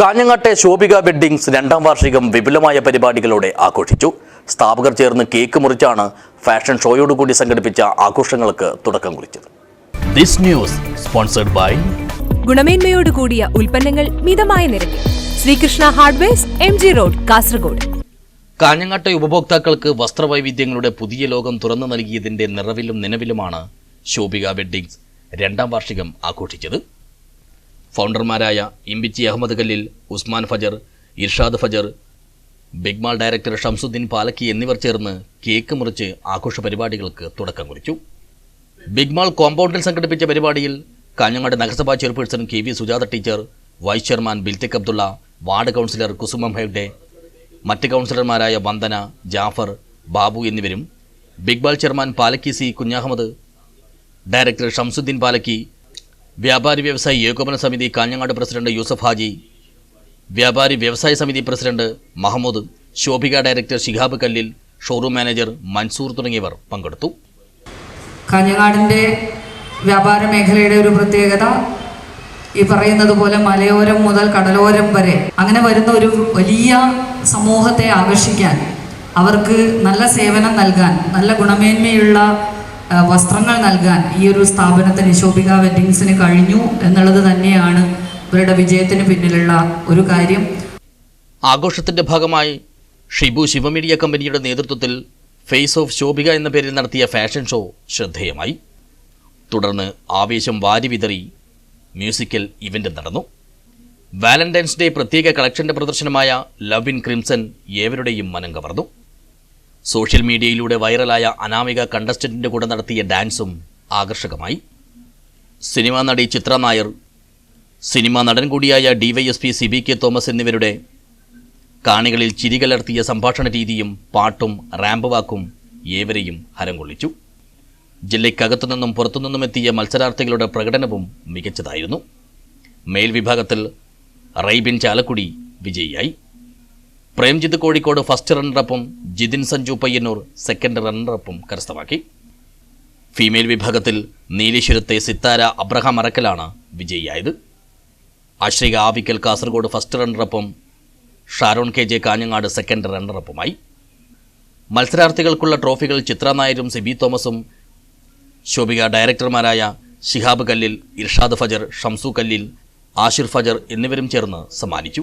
കാഞ്ഞങ്ങാട്ടെ Shobhika weddings രണ്ടാം വാർഷികം വിപുലമായ പരിപാടികളോടെ ആഘോഷിച്ചു. സ്ഥാപകർ ചേർന്ന് കേക്ക് മുറിച്ചാണ് ഫാഷൻ ഷോയോടുകൂടി സംഘടിപ്പിച്ച ആഘോഷങ്ങൾക്ക് തുടക്കം കുറിച്ചത്. ദിസ് ന്യൂസ് സ്പോൺസർഡ് ബൈ ഗുണമേന്മയോട് കൂടിയ ഉൽപ്പന്നങ്ങൾ മിതമായ നിരക്കിൽ. Sreekrishna hardwares M G road Kasaragod. കാഞ്ഞങ്ങാട്ടെ ഉപഭോക്താക്കൾക്ക് വസ്ത്രവൈവിധ്യങ്ങളുടെ പുതിയ ലോകം തുറന്നു നൽകിയതിന്റെ നിറവിലും നിലവിലുമാണ് ശോഭിക വെഡ്ഡിങ്സ് രണ്ടാം വാർഷികം ആഘോഷിച്ചത്. ഫൗണ്ടർമാരായ ഇമ്പിച്ചി അഹമ്മദ് കല്ലിൽ ഉസ്മാൻ ഫജർ ഇർഷാദ് ഫജർ ബിഗ്മാൾ ഡയറക്ടർ ഷംസുദ്ദീൻ പാലക്കി എന്നിവർ ചേർന്ന് കേക്ക് മുറിച്ച് ആഘോഷ പരിപാടികൾക്ക് തുടക്കം കുറിച്ചു. ബിഗ്മാൾ കോമ്പൗണ്ടിൽ സംഘടിപ്പിച്ച പരിപാടിയിൽ കാഞ്ഞങ്ങാട് നഗരസഭാ chairperson K V Sujatha teacher vice chairman Bilthik Abdulla ward councillor Kusumam Hegde മറ്റ് കൗൺസിലർമാരായ വന്ദന ജാഫർ ബാബു എന്നിവരും big ball chairman Palakki C Kunhahammed director Shamsuddeen Palakki വ്യാപാരി വ്യവസായി ഏകോപന സമിതി കാഞ്ഞങ്ങാട് പ്രസിഡന്റ് യൂസഫ് ഹാജി വ്യാപാരി വ്യവസായ സമിതി president Mahmood Shobhika director Shihab Kallil showroom manager Mansoor തുടങ്ങിയവർ പങ്കെടുത്തു. കാഞ്ഞങ്ങാടിന്റെ വ്യാപാര മേഖലയുടെ ഒരു പ്രത്യേകത ഈ പറയുന്നത് പോലെ മലയോരം മുതൽ കടലോരം വരെ അങ്ങനെ വരുന്ന ഒരു വലിയ സമൂഹത്തെ ആകർഷിക്കാൻ അവർക്ക് നല്ല സേവനം നൽകാൻ നല്ല ഗുണമേന്മയുള്ള വസ്ത്രങ്ങൾ നൽകാൻ ഈ ഒരു സ്ഥാപനത്തിന് ശോഭിക വെഡിങ്സിന് കഴിഞ്ഞു എന്നുള്ളത് തന്നെയാണ് ഇവരുടെ വിജയത്തിന് പിന്നിലുള്ള ഒരു കാര്യം. ആഘോഷത്തിന്റെ ഭാഗമായി ഷിബു ശിവമീഡിയ കമ്പനിയുടെ നേതൃത്വത്തിൽ ഫേസ് ഓഫ് ശോഭിക എന്ന പേരിൽ നടത്തിയ ഫാഷൻ ഷോ ശ്രദ്ധേയമായി. തുടർന്ന് ആവേശം വാരി വിതറി മ്യൂസിക്കൽ ഇവന്റ് നടന്നു. വാലന്റൈൻസ് ഡേ പ്രത്യേക കളക്ഷന്റെ പ്രദർശനമായ ലവ് ഇൻ ക്രിംസൺ ഏവരുടെയും മനം കവർന്നു. സോഷ്യൽ മീഡിയയിലൂടെ വൈറലായ അനാമിക കണ്ടസ്റ്റന്റിന്റെ കൂടെ നടത്തിയ ഡാൻസും ആകർഷകമായി. സിനിമാ നടി ചിത്ര നായർ സിനിമാ നടൻ കൂടിയായ DYSP C B K Thomas എന്നിവരുടെ കാണികളിൽ ചിരികലർത്തിയ സംഭാഷണ രീതിയും പാട്ടും റാമ്പ് വാക്കും ഏവരെയും ഹരം കൊള്ളിച്ചു ജില്ലയ്ക്കകത്തു നിന്നും പുറത്തുനിന്നും എത്തിയ മത്സരാർത്ഥികളുടെ പ്രകടനവും മികച്ചതായിരുന്നു. മേൽവിഭാഗത്തിൽ റൈബിൻ ചാലക്കുടി വിജയിയായി. പ്രേംജിത്ത് കോഴിക്കോട് ഫസ്റ്റ് റണ്ണറപ്പും ജിതിൻ സഞ്ജു പയ്യന്നൂർ സെക്കൻഡ് റണ്ണറപ്പും കരസ്ഥമാക്കി. ഫീമെയിൽ വിഭാഗത്തിൽ നീലീശ്വരത്തെ സിത്താര അബ്രഹാം അറക്കലാണ് വിജയിയായത്. Ashrika Avikkal Kasaragod first റണ്ണറപ്പും Sharon K J Kanhangad second റണ്ണറപ്പുമായി മത്സരാർത്ഥികൾക്കുള്ള ട്രോഫികൾ ചിത്ര നായരും സിബി തോമസും ശോഭിക ഡയറക്ടർമാരായ ഷിഹാബ് കല്ലിൽ ഇർഷാദ് ഫജർ ഷംസു കല്ലിൽ ആഷിർ ഫജർ എന്നിവരും ചേർന്ന് സമ്മാനിച്ചു.